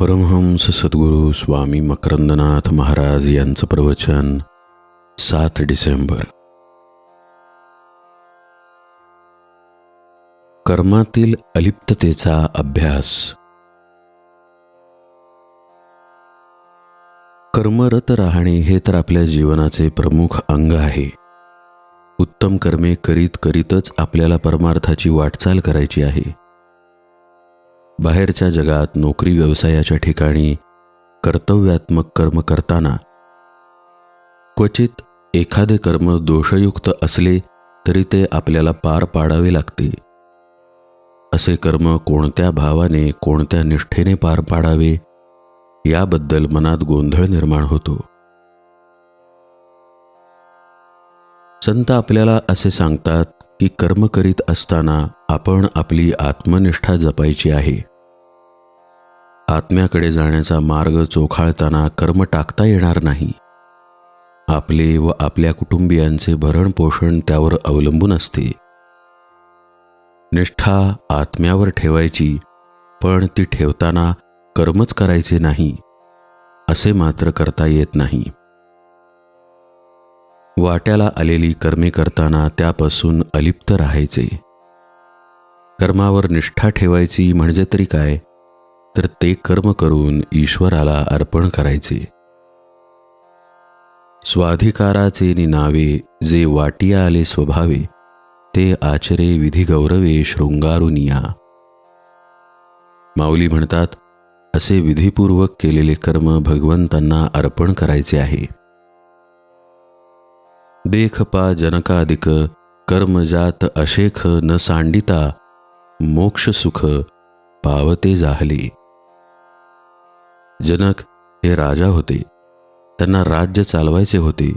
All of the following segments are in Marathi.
परमहंस सद्गुरू स्वामी मकरंदनाथ महाराज यांचं प्रवचन सात डिसेंबर. कर्मातील अलिप्ततेचा अभ्यास. कर्मरत राहणे हे तर आपल्या जीवनाचे प्रमुख अंग आहे. उत्तम कर्मे करीत करीतच आपल्याला परमार्थाची वाटचाल करायची आहे. बाहेरच्या जगात नोकरी व्यवसायाच्या ठिकाणी कर्तव्यात्मक कर्म करताना क्वचित एखादे कर्म दोषयुक्त असले तरी ते आपल्याला पार पाडावे लागते. असे कर्म कोणत्या भावाने कोणत्या निष्ठेने पार पाडावे याबद्दल मनात गोंधळ निर्माण होतो. संत आपल्याला असे सांगतात की कर्म करीत असताना आपण आपली आत्मनिष्ठा जपायची आहे. आत्म्याकडे जाण्याचा मार्ग चोखाळताना कर्म टाकता येणार नाही. आपले व आपल्या कुटुंबियांचे भरणपोषण त्यावर अवलंबून असते. निष्ठा आत्म्यावर ठेवायची पण ती ठेवताना कर्मच करायचे नाही असे मात्र करता येत नाही. वाट्याला आलेली कर्मे करताना त्यापासून अलिप्त राहायचे. कर्मावर निष्ठा ठेवायची म्हणजे तरी काय? तर ते कर्म करून ईश्वराला अर्पण करायचे. स्वाधिकाराचे निनावे जे वाटिया आले स्वभावे ते आचरे विधी गौरवे शृंगारुनिया. माऊली म्हणतात असे विधीपूर्वक केलेले कर्म भगवंतांना अर्पण करायचे आहे. देख पा जनकाधिक कर्मजात अशेख न सांडिता मोक्ष सुख पावते जाहली. जनक हे राजा होते. त्यांना राज्य चालवायचे होते.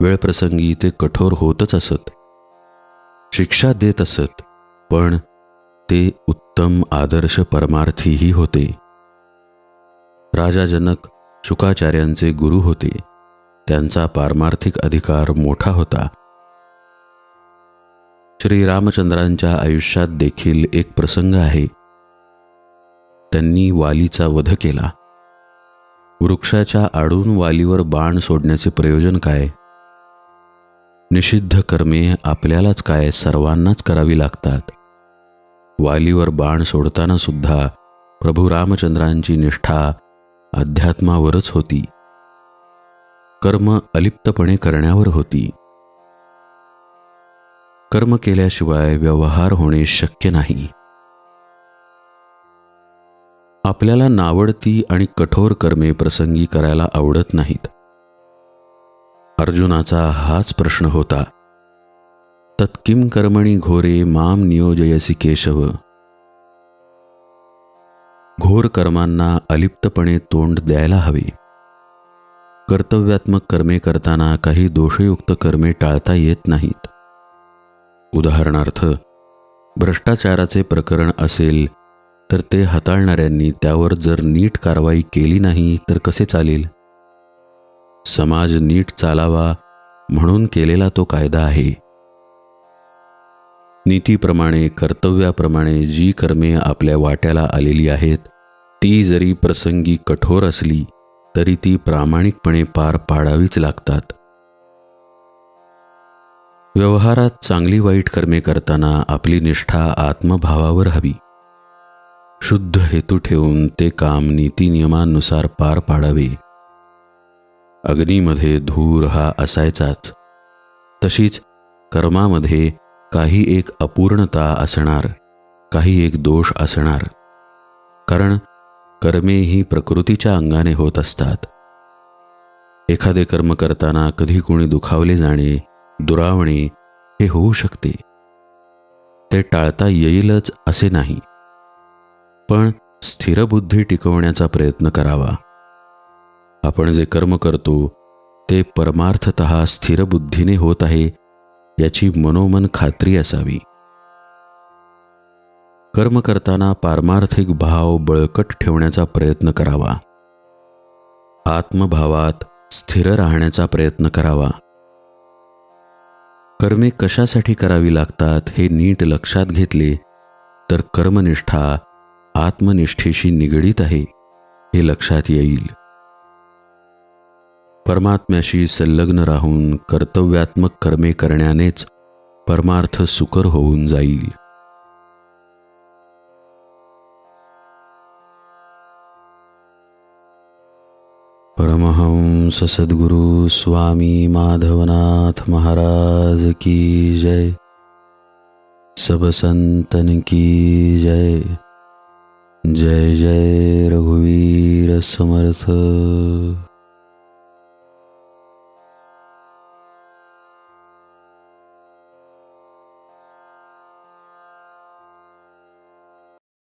वेळप्रसंगी ते कठोर होतच असत. शिक्षा देत असत पण ते उत्तम आदर्श परमार्थीही होते. राजा जनक शुकाचार्यांचे गुरु होते. त्यांचा पारमार्थिक अधिकार मोठा होता. श्रीरामचंद्रांच्या आयुष्यात देखील एक प्रसंग आहे. त्यांनी वालीचा वध केला. वृक्षाच्या आडून वालीवर बाण सोडण्याचे प्रयोजन काय? निषिद्ध कर्मे आपल्यालाच काय सर्वांनाच करावी लागतात? वालीवर बाण सोडताना सुद्धा प्रभू रामचंद्रांची निष्ठा अध्यात्मावरच होती. कर्म अलिप्तपणे करण्यावर होती. कर्म केल्याशिवाय व्यवहार होणे शक्य नाही. आपल्याला नावडती आणि कठोर कर्मे प्रसंगी करायला आवडत नाहीत. अर्जुनाचा हाच प्रश्न होता. तत्किम कर्मणी घोरे माम नियोजयसी केशव? घोर कर्मांना अलिप्तपणे तोंड द्यायला हवे. कर्तव्यात्मक कर्मे करताना काही दोषयुक्त कर्मे टाळता येत नाहीत. उदाहरणार्थ भ्रष्टाचाराचे प्रकरण असेल तर ते हाताळणाऱ्यांनी त्यावर जर नीट कारवाई केली नाही तर कसे चालेल? समाज नीट चालावा म्हणून केलेला तो कायदा आहे. नीतीप्रमाणे कर्तव्याप्रमाणे जी कर्मे आपल्या वाट्याला आलेली आहेत ती जरी प्रसंगी कठोर असली तरी ती प्रामाणिकपणे पार पाडावीच लागतात. व्यवहारात चांगली वाईट कर्मे करताना आपली निष्ठा आत्मभावावर हवी. शुद्ध हेतू ठेवून ते काम नीतिनियमांनुसार पार पाडावे. अग्नीमध्ये धूर हा असायचाच. तशीच कर्मामध्ये काही एक अपूर्णता असणार काही एक दोष असणार. कारण कर्मे ही प्रकृतीच्या अंगाने होत असतात. एखादे कर्म करताना कधी कोणी दुखावले जाणे दुरावणे हे होऊ शकते. ते टाळता येईलच असे नाही. पण स्थिरबुद्धी टिकवण्याचा प्रयत्न करावा. आपण जे कर्म करतो ते परमार्थत स्थिरबुद्धीने होत आहे याची मनोमन खात्री असावी. कर्म करताना पारमार्थिक भाव बळकट ठेवण्याचा प्रयत्न करावा. आत्मभावात स्थिर राहण्याचा प्रयत्न करावा. कर्मे कशासाठी करावी लागतात हे नीट लक्षात घेतले तर कर्मनिष्ठा आत्मनिष्ठेशी निगडीत आहे हे लक्षात येईल. परमात्म्याशी संलग्न राहून कर्तव्यात्मक कर्मे करण्यानेच परमार्थ सुकर होऊन जाईल. परमहंस सद्गुरु स्वामी माधवनाथ महाराज की जय। सब संतन की जय। जय जय रघुवीर समर्थ।